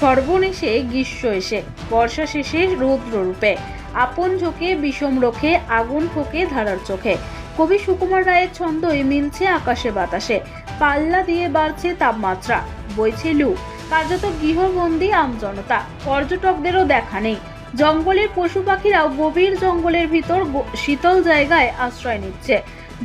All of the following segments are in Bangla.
সর্বনেশে গ্রীষ্ম এসে, বর্ষা শেষে রৌদ্র রূপে। আপন ঝোঁকে বিষম রোখে, আগুন ঠোকে ধারার চোখে। কবি সুকুমার রায়ের ছন্দই মিলছে আকাশে বাতাসে। পাল্লা দিয়ে বাড়ছে তাপমাত্রা, বইছে লু। কার্যত গৃহবন্দী আমজনতা পর্যটকদেরও দেখা নেই। জঙ্গলের পশু পাখিরাও গভীর জঙ্গলের ভিতর শীতল জায়গায় আশ্রয় নিচ্ছে।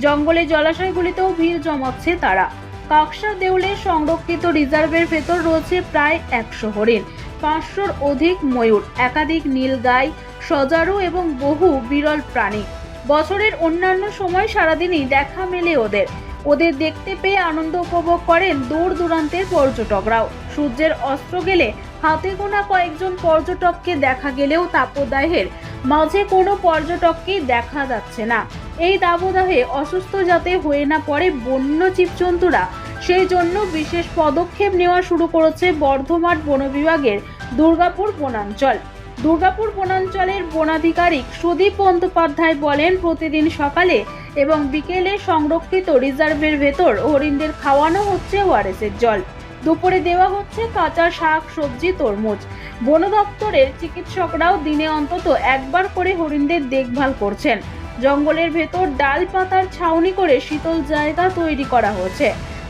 জঙ্গলে জলাশয়গুলিতেও ভিড় জমাচ্ছে তারা। কাকসা দেউলে সংরক্ষিত রিজার্ভের ভেতর রয়েছে প্রায় একশো হরিণ, পাঁচশোর অধিক ময়ূর, একাধিক নীল নীলগাই, সজারু এবং বহু বিরল প্রাণী। বছরের অন্যান্য সময় সারাদিনই দেখা মেলে ওদের। ওদের দেখতে পেয়ে আনন্দ উপভোগ করেন দূর দূরান্তের পর্যটকরাও। সূর্যের অস্ত্র গেলে হাতে গোনা কয়েকজন পর্যটককে দেখা গেলেও তাপদাহের মাঝে কোনো পর্যটককেই দেখা যাচ্ছে না। এই দাবদাহে অসুস্থ যাতে হয়ে না পড়ে বন্য জীবজন্তুরা, সেই জন্য বিশেষ পদক্ষেপ নেওয়া শুরু করেছে বর্ধমান বন বিভাগের দুর্গাপুর বনাঞ্চল। দুর্গাপুর বনাঞ্চলের বনাধিকারিক সুদীপ বন্দ্যোপাধ্যায় বলেন, প্রতিদিন সকালে এবং বিকেলে সংরক্ষিত রিজার্ভের ভেতর হরিণদের খাওয়ানো হচ্ছে ওয়ারেসের জল। দুপুরে দেওয়া হচ্ছে কাঁচা শাক, সবজি, তরমুজ। বন দপ্তরের চিকিৎসকরাও দিনে অন্তত একবার করে হরিণদের দেখভাল করছেন। জঙ্গলের ভেতর ডাল পাতার ছাউনি করে শীতল জায়গা তৈরি করা হয়েছে।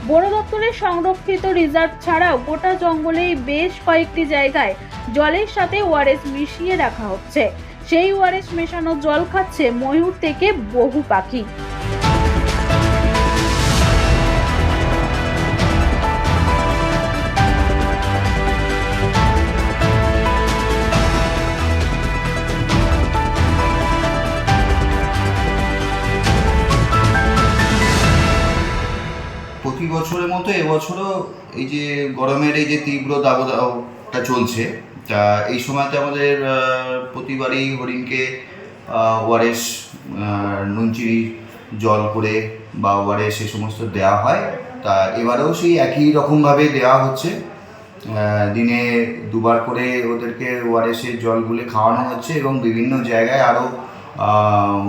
বড় দপ্তরের সংরক্ষিত রিজার্ভ ছাড়াও গোটা জঙ্গলেই বেশ কয়েকটি জায়গায় জলের সাথে ওয়ারেস মিশিয়ে রাখা হচ্ছে। সেই ওয়ারেস মেশানো জল খাচ্ছে ময়ূর থেকে বহু পাখি। প্রতি বছরের মতো এবছরও এই যে গরমের এই যে তীব্র দাবদাহটা চলছে, তা এই সময়তে আমাদের প্রতিবারই হরিণকে ওয়ারেস নুনচিরি জল করে বা ওয়ারেস সে সমস্ত দেওয়া হয়। তা এবারেও সেই একই রকমভাবে দেওয়া হচ্ছে। দিনে দুবার করে ওদেরকে ওয়ারেসের জলগুলো খাওয়ানো হচ্ছে এবং বিভিন্ন জায়গায় আরও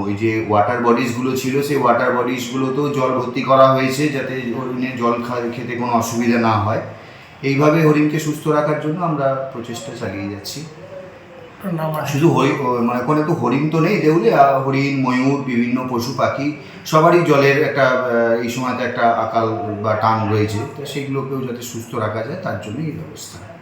ওই যে ওয়াটার বডিসগুলো ছিল, সেই ওয়াটার বডিসগুলোতেও জল ভর্তি করা হয়েছে যাতে হরিণের জল খেতে কোনো অসুবিধা না হয়। এইভাবে হরিণকে সুস্থ রাখার জন্য আমরা প্রচেষ্টা চালিয়ে যাচ্ছি। শুধু হরি- মানে ওখানে তো হরিণ তো নেই দেউলে হরিণ, ময়ূর, বিভিন্ন পশু পাখি সবারই জলের একটা এই সময়তে একটা আকাল বা টান রয়েছে। তো সেগুলোকেও যাতে সুস্থ রাখা যায়, তার জন্য এই ব্যবস্থা।